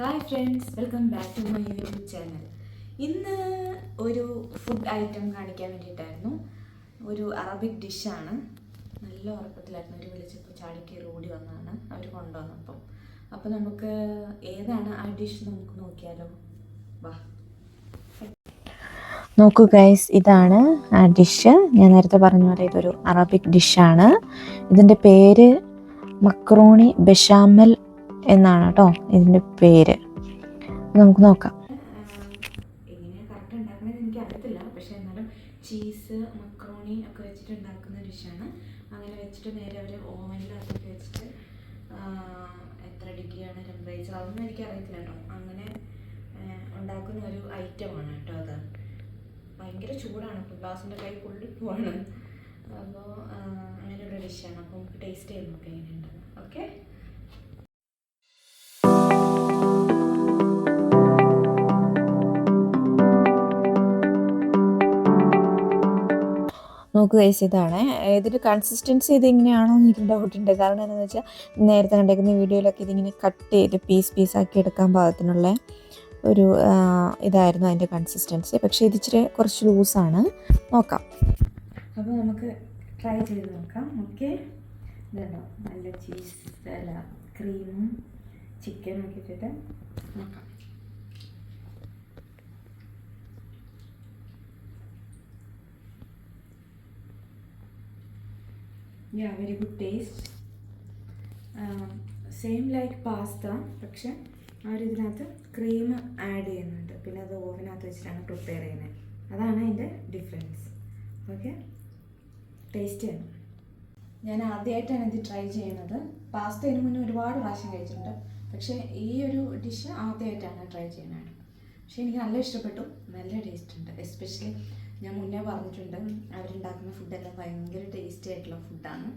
Hi friends welcome back to my YouTube channel ഇന്ന് ഒരു food item കാണിക്കാൻ വേണ്ടിയിട്ടായിരുന്നു. ഒരു അറബിക് ഡിഷാണ് നല്ല ഉറക്കത്തിലായിരുന്നു. അവർ വിളിച്ചപ്പോൾ ചാടിക്കയറി ഓടി വന്നതാണ് അവർ കൊണ്ടുവന്നപ്പം. അപ്പോൾ നമുക്ക് ഏതാണ് ആ ഡിഷ് നമുക്ക് നോക്കിയാലോ? വാ. നോക്കൂ ഗൈസ് ഇതാണ് ആ ഡിഷ് ഞാൻ നേരത്തെ പറഞ്ഞ പോലെ ഇതൊരു അറബിക് ഡിഷാണ് ഇതിന്റെ പേര് മക്രോണി ബെഷാമൽ എന്നാണ് കേട്ടോ ഇതിന്റെ പേര്. നമുക്ക് നോക്കാം. ഒക്കെ വെച്ചിട്ട് ഉണ്ടാക്കുന്ന അങ്ങനെ വെച്ചിട്ട് നേരെ വെച്ചിട്ട് എത്ര അങ്ങനെ ഉണ്ടാക്കുന്ന ഒരു ഭയങ്കര ചൂടാണ്. കൈ അപ്പോൾ അങ്ങനെയുള്ള ഡിഷാണ് അപ്പോൾ ടേസ്റ്റ് ചെയ്ത് നോക്കാം ഓക്കെ നോക്കൂ ഗൈസ് ഇതിന്റെ കൺസിസ്റ്റൻസി ഇതിങ്ങനെയാണോ എന്ന് എനിക്ക് ഡൗട്ട് ഉണ്ട്. കാരണം എന്താണെന്ന് വെച്ചാൽ നേരത്തെ കണ്ടേക്കുന്ന വീഡിയോയിലൊക്കെ ഇതിങ്ങനെ കട്ട് ചെയ്ത് പീസ് ആക്കി എടുക്കാൻ പാകത്തിനുള്ള ഒരു ഇതായിരുന്നു അതിന്റെ കൺസിസ്റ്റൻസി പക്ഷേ ഇത് ഇച്ചിരി കുറച്ച് ലൂസാണ് നോക്കാം. അപ്പോൾ നമുക്ക് ട്രൈ ചെയ്ത് നോക്കാം. ഓക്കെ നല്ല ചീസ് ക്രീമും ചിക്കനും ഒക്കെ ഇട്ടിട്ട് നോക്കാം. Yeah very good taste same like pasta പക്ഷെ അവരിതിനകത്ത് ക്രീം ആഡ് ചെയ്യുന്നുണ്ട്. പിന്നെ അത് ഓവനകത്ത് വെച്ചിട്ടാണ് പ്രിപ്പയർ ചെയ്യുന്നത്. അതാണ് അതിന്റെ ഡിഫറൻസ് ഓക്കെ ടേസ്റ്റ് ചെയ്യണം. ഞാൻ ആദ്യമായിട്ടാണ് ഇത് ട്രൈ ചെയ്യുന്നത്. പാസ്ത ഇതിന് മുന്നേ ഒരുപാട് പ്രാവശ്യം കഴിച്ചിട്ടുണ്ട്. പക്ഷേ ഈ ഒരു ഡിഷ് ആദ്യമായിട്ടാണ് ട്രൈ ചെയ്യുന്നത്. പക്ഷേ എനിക്ക് നല്ല ഇഷ്ടപ്പെട്ടു. നല്ല ടേസ്റ്റ് ഉണ്ട്. എസ്പെഷ്യലി ഞാൻ മുന്നേ പറഞ്ഞിട്ടുണ്ട് അവരുണ്ടാക്കുന്ന ഫുഡെല്ലാം ഭയങ്കര ടേസ്റ്റി ആയിട്ടുള്ള ഫുഡാണ്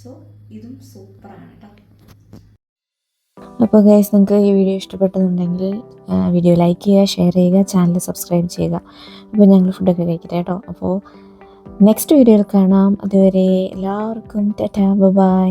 സോ ഇതും സൂപ്പറാണ് കേട്ടോ അപ്പോൾ ഗൈസ് നിങ്ങൾക്ക് ഈ വീഡിയോ ഇഷ്ടപ്പെട്ടെന്നുണ്ടെങ്കിൽ വീഡിയോ ലൈക്ക് ചെയ്യുക ഷെയർ ചെയ്യുക ചാനൽ സബ്സ്ക്രൈബ് ചെയ്യുക. അപ്പോൾ ഞങ്ങൾ ഫുഡൊക്കെ കഴിക്കട്ടെ കേട്ടോ അപ്പോൾ നെക്സ്റ്റ് വീഡിയോയിൽ കാണാം. അതുവരെ എല്ലാവർക്കും ടാറ്റാ ബൈ